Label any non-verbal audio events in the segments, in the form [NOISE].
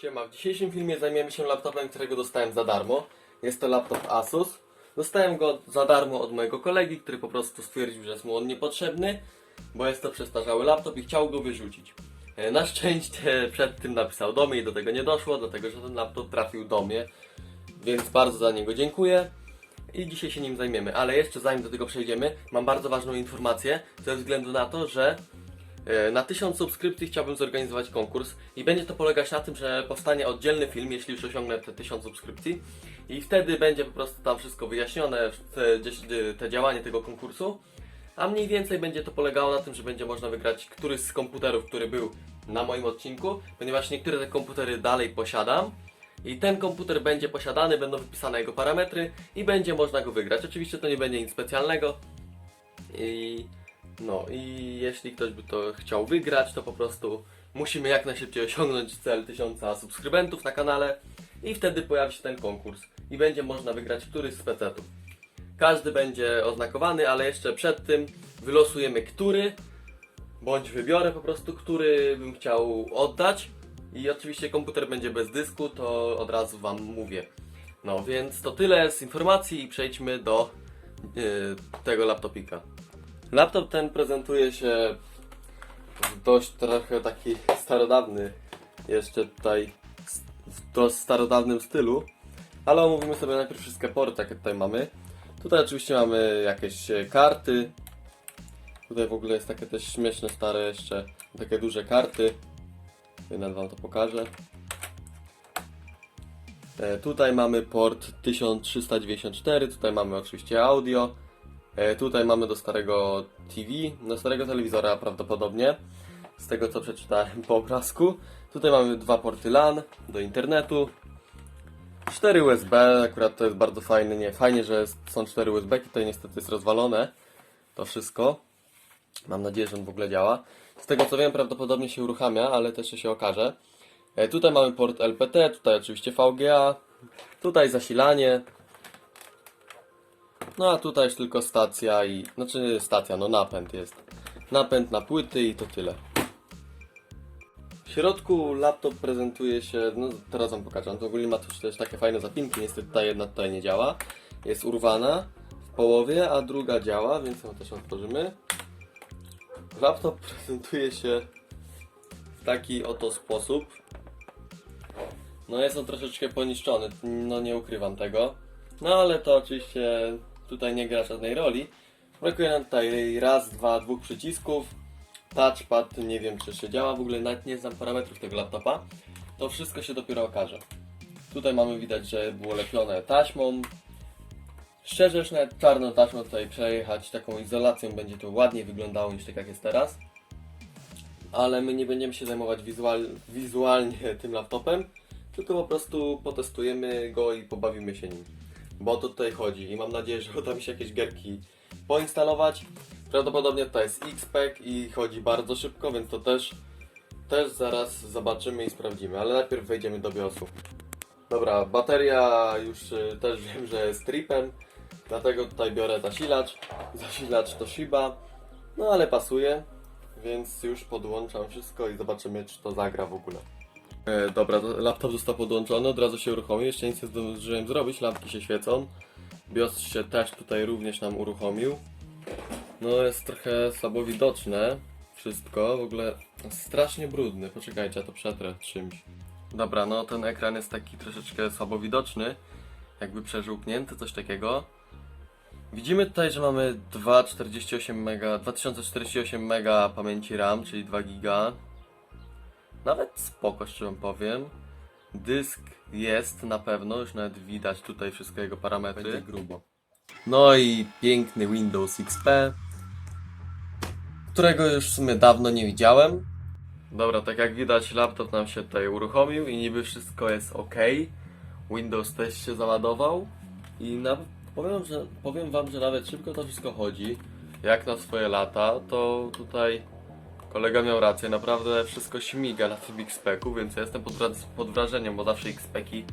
Siema, w dzisiejszym filmie zajmiemy się laptopem, którego dostałem za darmo. Jest to laptop Asus. Dostałem go za darmo od mojego kolegi, który po prostu stwierdził, że jest mu on niepotrzebny, bo jest to przestarzały laptop i chciał go wyrzucić. E, Na szczęście przed tym napisał do mnie i do tego nie doszło, dlatego że ten laptop trafił do mnie, więc bardzo za niego dziękuję. I dzisiaj się nim zajmiemy, ale jeszcze zanim do tego przejdziemy, mam bardzo ważną informację, ze względu na to, że Na 1000 subskrypcji chciałbym zorganizować konkurs i będzie to polegać na tym, że powstanie oddzielny film, jeśli już osiągnę te 1000 subskrypcji. I wtedy będzie po prostu tam wszystko wyjaśnione, te, te działanie tego konkursu, a mniej więcej będzie to polegało na tym, że będzie można wygrać któryś z komputerów, który był na moim odcinku, ponieważ niektóre te komputery dalej posiadam. I ten komputer będzie posiadany, będą wypisane jego parametry i będzie można go wygrać. Oczywiście to nie będzie nic specjalnego. I no i jeśli ktoś by to chciał wygrać, to po prostu musimy jak najszybciej osiągnąć cel 1000 subskrybentów na kanale i wtedy pojawi się ten konkurs i będzie można wygrać któryś z PC-ów. Każdy będzie oznakowany, ale jeszcze przed tym wylosujemy który, bądź wybiorę po prostu, który bym chciał oddać i oczywiście komputer będzie bez dysku, to od razu Wam mówię. No więc to tyle z informacji i przejdźmy do yy, tego laptopika. Laptop ten prezentuje się w dość trochę taki starodawny, jeszcze tutaj w dość starodawnym stylu, ale omówimy sobie najpierw wszystkie porty, jakie tutaj mamy. Tutaj oczywiście mamy jakieś e, karty, tutaj w ogóle jest takie też śmieszne, stare jeszcze, takie duże karty, jeden wam to pokażę. E, Tutaj mamy port 1394, tutaj mamy oczywiście audio, Tutaj mamy do starego TV, do starego telewizora prawdopodobnie, z tego co przeczytałem po obrazku. Tutaj mamy dwa porty LAN do internetu, 4 USB, akurat to jest bardzo fajne, nie, fajnie, że są 4 USB, tutaj niestety jest rozwalone to wszystko. Mam nadzieję, że on w ogóle działa. Z tego co wiem, prawdopodobnie się uruchamia, ale też się okaże. E, Tutaj mamy port LPT, tutaj oczywiście VGA, tutaj zasilanie, no a tutaj już tylko stacja i. Znaczy stacja, no napęd jest. Napęd na płyty i to tyle. W środku laptop prezentuje się, no teraz wam pokażę, on to ogólnie ma też, też takie fajne zapinki, niestety ta jedna tutaj nie działa. Jest urwana w połowie, a druga działa, więc ją też otworzymy. Laptop prezentuje się w taki oto sposób. No jest on troszeczkę poniszczony, no nie ukrywam tego. No ale to oczywiście tutaj nie gra żadnej roli. Brakuje nam tutaj raz, dwa, dwóch przycisków. Touchpad, nie wiem czy się działa, w ogóle nawet nie znam parametrów tego laptopa. To wszystko się dopiero okaże. Tutaj mamy widać, że było lepione taśmą. Szczerze, już nawet czarną taśmą tutaj przejechać taką izolacją będzie to ładniej wyglądało niż tak jak jest teraz. Ale my nie będziemy się zajmować wizual, wizualnie [LAUGHS] tym laptopem, tylko po prostu potestujemy go i pobawimy się nim bo o to tutaj chodzi i mam nadzieję, że uda mi się jakieś gierki poinstalować. Prawdopodobnie to jest XPEC i chodzi bardzo szybko, więc to też, też zaraz zobaczymy i sprawdzimy, ale najpierw wejdziemy do BIOSu. Dobra, bateria już y, też [LAUGHS] wiem, że jest tripem, dlatego tutaj biorę zasilacz. Zasilacz to Shiba, no ale pasuje, więc już podłączam wszystko i zobaczymy, czy to zagra w ogóle. E, dobra, to laptop został podłączony, od razu się uruchomił, jeszcze nic nie zdążyłem zrobić, lampki się świecą. BIOS się też tutaj również nam uruchomił. No jest trochę słabo widoczne wszystko, w ogóle strasznie brudny, poczekajcie, ja to przetrę czymś. Dobra, no ten ekran jest taki troszeczkę słabo widoczny, jakby przeżółknięty, coś takiego. Widzimy tutaj, że mamy 248 mega, 2048 mega pamięci RAM, czyli 2 giga. Nawet spoko, szczerze powiem. Dysk jest na pewno, już nawet widać tutaj wszystkie jego parametry. Będzie grubo. No i piękny Windows XP, którego już w sumie dawno nie widziałem. Dobra, tak jak widać laptop nam się tutaj uruchomił i niby wszystko jest ok. Windows też się załadował i na, powiem, że, powiem wam, że nawet szybko to wszystko chodzi. Jak na swoje lata, to tutaj Kolega miał rację, naprawdę wszystko śmiga na tym XP-ku, więc ja jestem pod, pod wrażeniem, bo zawsze XP-ki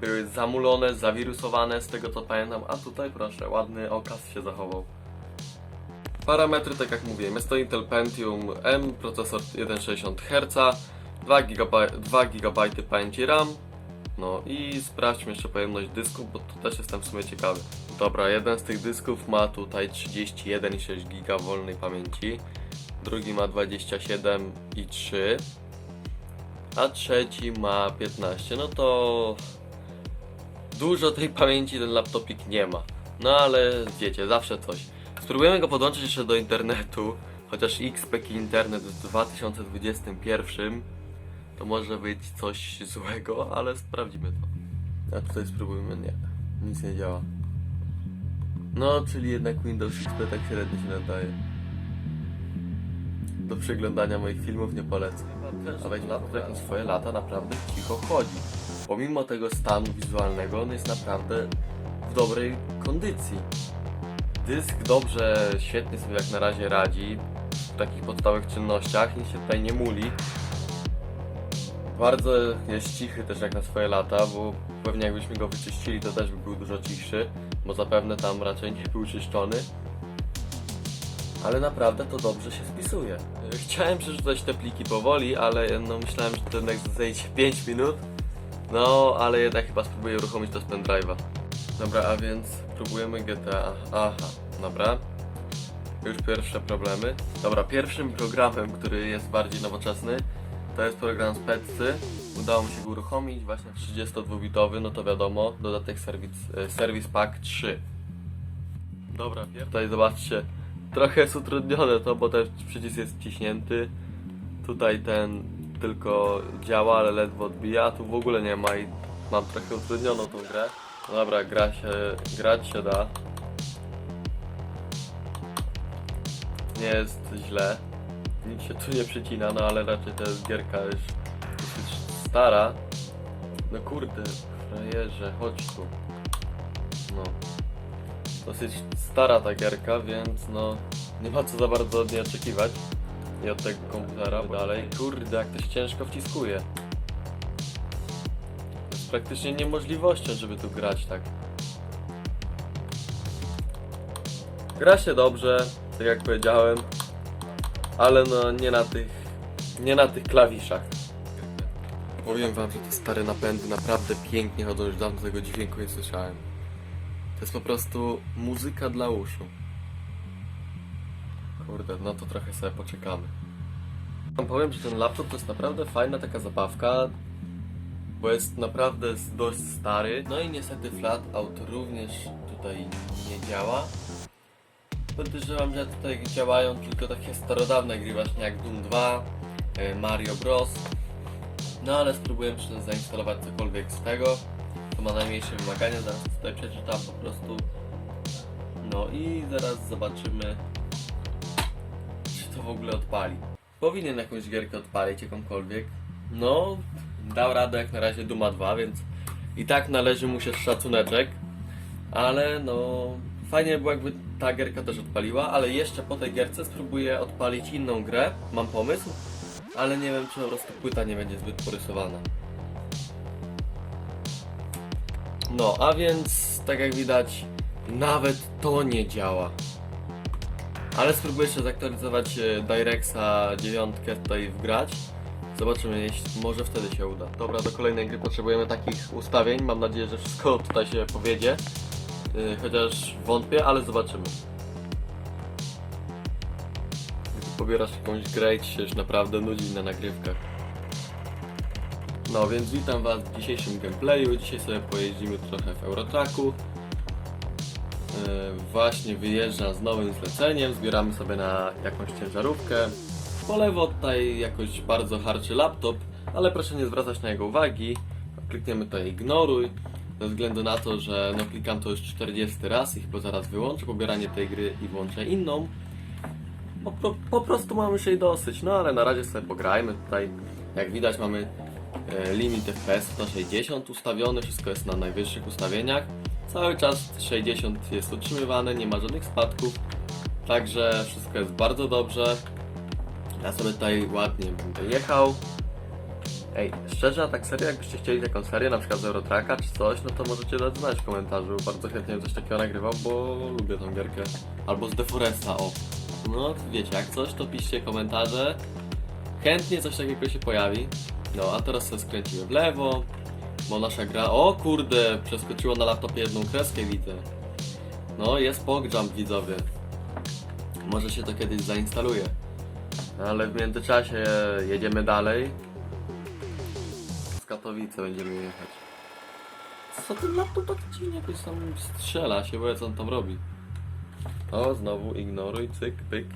były zamulone, zawirusowane, z tego co pamiętam, a tutaj proszę, ładny okaz się zachował. Parametry, tak jak mówiłem, jest to Intel Pentium M, procesor 1,60 Hz, 2 GB, 2 GB pamięci RAM. No i sprawdźmy jeszcze pojemność dysku, bo tu też jestem w sumie ciekawy. Dobra, jeden z tych dysków ma tutaj 31,6 GB wolnej pamięci, drugi ma 27,3, a trzeci ma 15. No to dużo tej pamięci ten laptopik nie ma. No ale wiecie, zawsze coś. Spróbujemy go podłączyć jeszcze do internetu, chociaż XPK internet w 2021 to może być coś złego, ale sprawdzimy to. A tutaj spróbujmy, nie, nic nie działa. No, czyli jednak Windows XP tak średnio się nadaje. Do przeglądania moich filmów nie polecam. Ale laptop na swoje lata naprawdę cicho chodzi. Pomimo tego stanu wizualnego, on jest naprawdę w dobrej kondycji. Dysk dobrze, świetnie sobie jak na razie radzi w takich podstawowych czynnościach, nic się tutaj nie muli. Bardzo jest cichy też jak na swoje lata, bo pewnie jakbyśmy go wyczyścili, to też by był dużo cichszy, bo zapewne tam raczej nie był czyszczony. Ale naprawdę to dobrze się spisuje. Chciałem przeczytać te pliki powoli, ale no myślałem, że to jednak zajdzie 5 minut. No, ale jednak chyba spróbuję uruchomić to z pendrive'a. Dobra, a więc próbujemy GTA. Aha, dobra. Już pierwsze problemy. Dobra, pierwszym programem, który jest bardziej nowoczesny, to jest program z Petsy. Udało mi się go uruchomić, właśnie 32-bitowy, no to wiadomo, dodatek Service, e, Service Pack 3. Dobra, pier- tutaj zobaczcie, trochę jest utrudnione to, bo ten przycisk jest wciśnięty. Tutaj ten tylko działa, ale ledwo odbija, tu w ogóle nie ma i mam trochę utrudnioną tą grę. No dobra, gra się, grać się da. Nie jest źle. Nic się tu nie przycina, no ale raczej to jest gierka już dosyć stara. No kurde, frajerze, chodź tu. No. Dosyć stara ta gierka, więc no nie ma co za bardzo od niej oczekiwać. I od tego komputera dalej. Kurde, jak to się ciężko wciskuje. To jest praktycznie niemożliwością, żeby tu grać tak. Gra się dobrze, tak jak powiedziałem, ale no nie na tych, nie na tych klawiszach. Powiem wam, że te stare napędy naprawdę pięknie chodzą, już dawno tego dźwięku nie słyszałem. Jest po prostu muzyka dla uszu. Kurde, no to trochę sobie poczekamy. Powiem, że ten laptop to jest naprawdę fajna taka zabawka, bo jest naprawdę dość stary. No i niestety Flatout również tutaj nie działa. Podejrzewam, że tutaj działają tylko takie starodawne gry właśnie jak Doom 2, e, Mario Bros. No ale spróbuję jeszcze zainstalować cokolwiek z tego. To ma najmniejsze wymagania, zaraz tutaj przeczytam po prostu. No i zaraz zobaczymy, czy to w ogóle odpali. Powinien jakąś gierkę odpalić, jakąkolwiek. No, dał radę jak na razie Duma 2, więc i tak należy mu się szacuneczek. Ale no, fajnie by było jakby ta gierka też odpaliła, ale jeszcze po tej gierce spróbuję odpalić inną grę. Mam pomysł, ale nie wiem czy po prostu płyta nie będzie zbyt porysowana. No, a więc tak jak widać, nawet to nie działa. Ale spróbuję jeszcze zaktualizować e, DirectXa 9 tutaj wgrać. Zobaczymy, jeśli może wtedy się uda. Dobra, do kolejnej gry potrzebujemy takich ustawień. Mam nadzieję, że wszystko tutaj się powiedzie. Yy, chociaż wątpię, ale zobaczymy. Gdy pobierasz jakąś grę ci się już naprawdę nudzi na nagrywkach. No więc witam Was w dzisiejszym gameplayu. Dzisiaj sobie pojeździmy trochę w Eurotracku. Yy, właśnie wyjeżdżam z nowym zleceniem, zbieramy sobie na jakąś ciężarówkę. Po lewo tutaj jakoś bardzo harczy laptop, ale proszę nie zwracać na jego uwagi. Klikniemy tutaj ignoruj, ze względu na to, że no klikam to już 40 raz i chyba zaraz wyłączę pobieranie tej gry i włączę inną. Po, po, po prostu mamy już jej dosyć, no ale na razie sobie pograjmy tutaj. Jak widać mamy e, limit FPS na 60 ustawiony, wszystko jest na najwyższych ustawieniach. Cały czas 60 jest utrzymywane, nie ma żadnych spadków, także wszystko jest bardzo dobrze. Ja sobie tutaj ładnie będę jechał. Ej, szczerze, a tak serio, jakbyście chcieli taką serię, na przykład z Eurotracka czy coś, no to możecie dać znać w komentarzu. Bardzo chętnie bym coś takiego nagrywał, bo lubię tą gierkę. Albo z Deforesta, o. No, wiecie, jak coś, to piszcie komentarze. chętnie coś takiego się pojawi. No, a teraz sobie skręcimy w lewo, bo nasza gra... O kurde, przeskoczyło na laptopie jedną kreskę, widzę. No, jest pogrzam widzowie. Może się to kiedyś zainstaluje. Ale w międzyczasie jedziemy dalej. Z Katowice będziemy jechać. Co ten laptop tak dziwnie jakoś tam strzela się, bo co on tam robi. O, znowu ignoruj, cyk, pyk.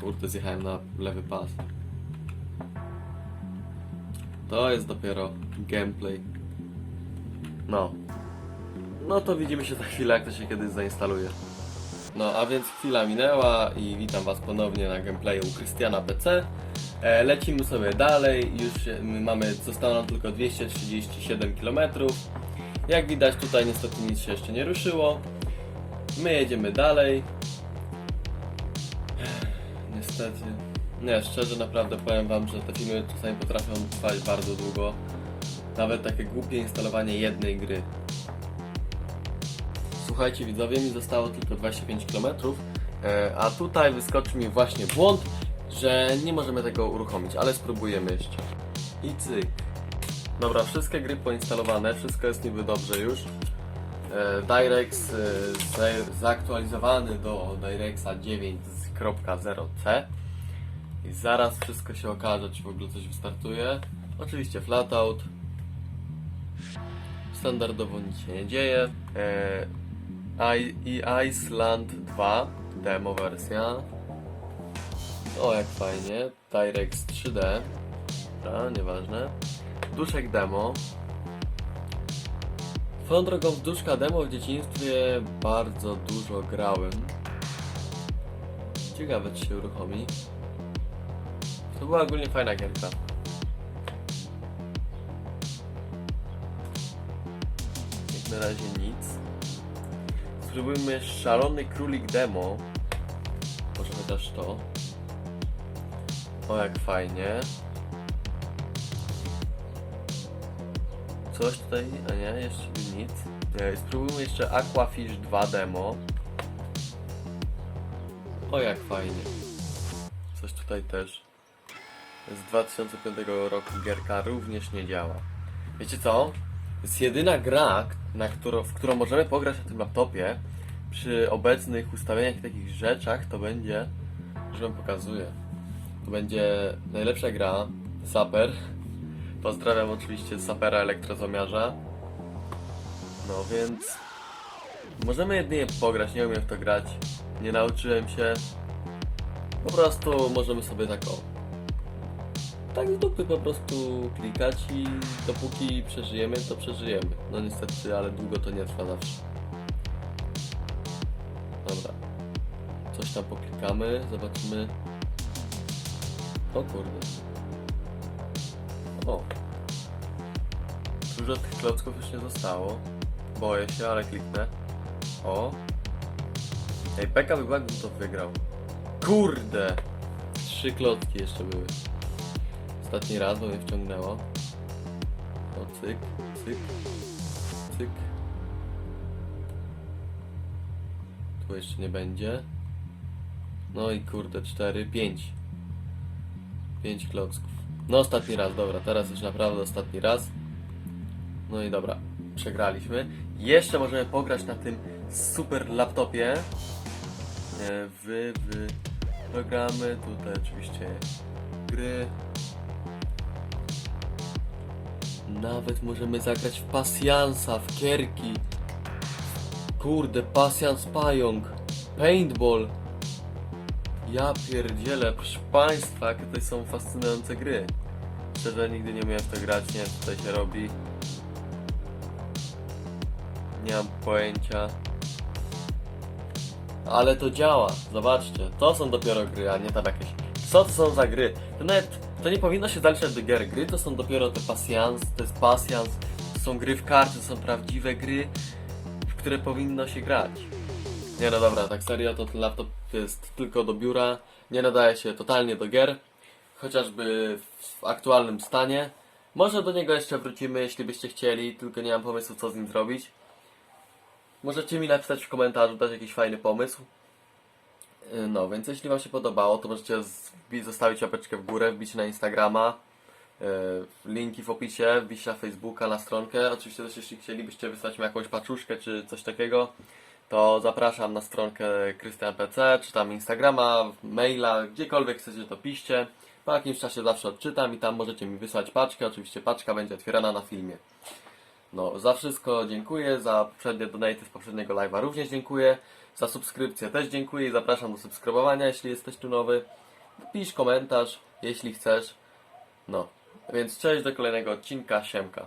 Kurde, zjechałem na lewy pas. To jest dopiero gameplay. No. No to widzimy się za chwilę, jak to się kiedyś zainstaluje. No, a więc chwila minęła i witam Was ponownie na gameplayu Krystiana PC. E, lecimy sobie dalej, już my mamy, zostało nam tylko 237 km. Jak widać tutaj niestety nic się jeszcze nie ruszyło. My jedziemy dalej. Niestety. Nie, szczerze naprawdę powiem Wam, że te filmy czasami potrafią trwać bardzo długo. Nawet takie głupie instalowanie jednej gry. Słuchajcie widzowie, mi zostało tylko 25 km, e, a tutaj wyskoczy mi właśnie błąd, że nie możemy tego uruchomić, ale spróbujemy jeszcze. I cyk. Dobra, wszystkie gry poinstalowane, wszystko jest niby dobrze już. E, Direx e, za- zaktualizowany do Direcxa 9.0c i zaraz wszystko się okaże, czy w ogóle coś wystartuje. Oczywiście flatout. Standardowo nic się nie dzieje. E, I, Iceland 2 demo wersja. O jak fajnie. Direx 3D. Dobra, nieważne. Duszek demo. Swoją drogą w Duszka demo w dzieciństwie bardzo dużo grałem. Ciekawe czy się uruchomi. To była ogólnie fajna gierka. Jak na razie nic. Spróbujmy Szalony Królik Demo. Może chociaż to. O jak fajnie. Coś tutaj, a nie, jeszcze nic. Spróbujmy jeszcze Aquafish 2 demo. O jak fajnie. Coś tutaj też. Z 2005 roku gierka również nie działa. Wiecie co? Jest jedyna gra, na którą, w którą możemy pograć na tym laptopie. Przy obecnych ustawieniach i takich rzeczach to będzie, że wam pokazuję. To będzie najlepsza gra, Saper. Pozdrawiam oczywiście Sapera Elektrozomiarza. No więc możemy jedynie pograć, nie umiem w to grać. Nie nauczyłem się. Po prostu możemy sobie tak o. Tak z dupy po prostu klikać i dopóki przeżyjemy, to przeżyjemy. No niestety, ale długo to nie trwa zawsze. Dobra. Coś tam poklikamy, zobaczymy. O kurde. O. Dużo tych klocków już nie zostało. Boję się, ale kliknę. O. Ej, Peka by to wygrał. Kurde! Trzy klocki jeszcze były. Ostatni raz, bo mnie wciągnęło. O, cyk, cyk, cyk. Tu jeszcze nie będzie. No i kurde, cztery, pięć. Pięć klocków. No ostatni raz, dobra, teraz już naprawdę ostatni raz. No i dobra, przegraliśmy. Jeszcze możemy pograć na tym super laptopie. E, W, w programy, tutaj oczywiście gry. Nawet możemy zagrać w pasjansa, w kierki. Kurde, pasjans pająk. Paintball. Ja pierdzielę, proszę Państwa, jakie to są fascynujące gry. Szczerze nigdy nie umiałem w to grać, nie wiem co tutaj się robi. Nie mam pojęcia. Ale to działa, zobaczcie, to są dopiero gry, a nie tam jakieś. Co to są za gry? To nawet, to nie powinno się zaliczać do gier. Gry to są dopiero te pasjans, to jest pasjans, to są gry w karty, to są prawdziwe gry, w które powinno się grać. Nie no dobra, tak serio, to ten laptop jest tylko do biura, nie nadaje się totalnie do gier, chociażby w aktualnym stanie. Może do niego jeszcze wrócimy, jeśli byście chcieli, tylko nie mam pomysłu co z nim zrobić. Możecie mi napisać w komentarzu, dać jakiś fajny pomysł. Y, No, więc jeśli Wam się podobało, to możecie zostawić łapeczkę w górę, wbić na Instagrama, y, linki w opisie, wbić na Facebooka, na stronkę. Oczywiście też jeśli chcielibyście wysłać mi jakąś paczuszkę czy coś takiego, to zapraszam na stronkę Krystian PC, czy tam Instagrama, maila, gdziekolwiek chcecie to piszcie. Po jakimś czasie zawsze odczytam i tam możecie mi wysłać paczkę. Oczywiście paczka będzie otwierana na filmie. No, za wszystko dziękuję, za poprzednie donaty z poprzedniego live'a również dziękuję, za subskrypcję też dziękuję i zapraszam do subskrybowania, jeśli jesteś tu nowy. Pisz komentarz, jeśli chcesz. No, więc cześć do kolejnego odcinka, siemka.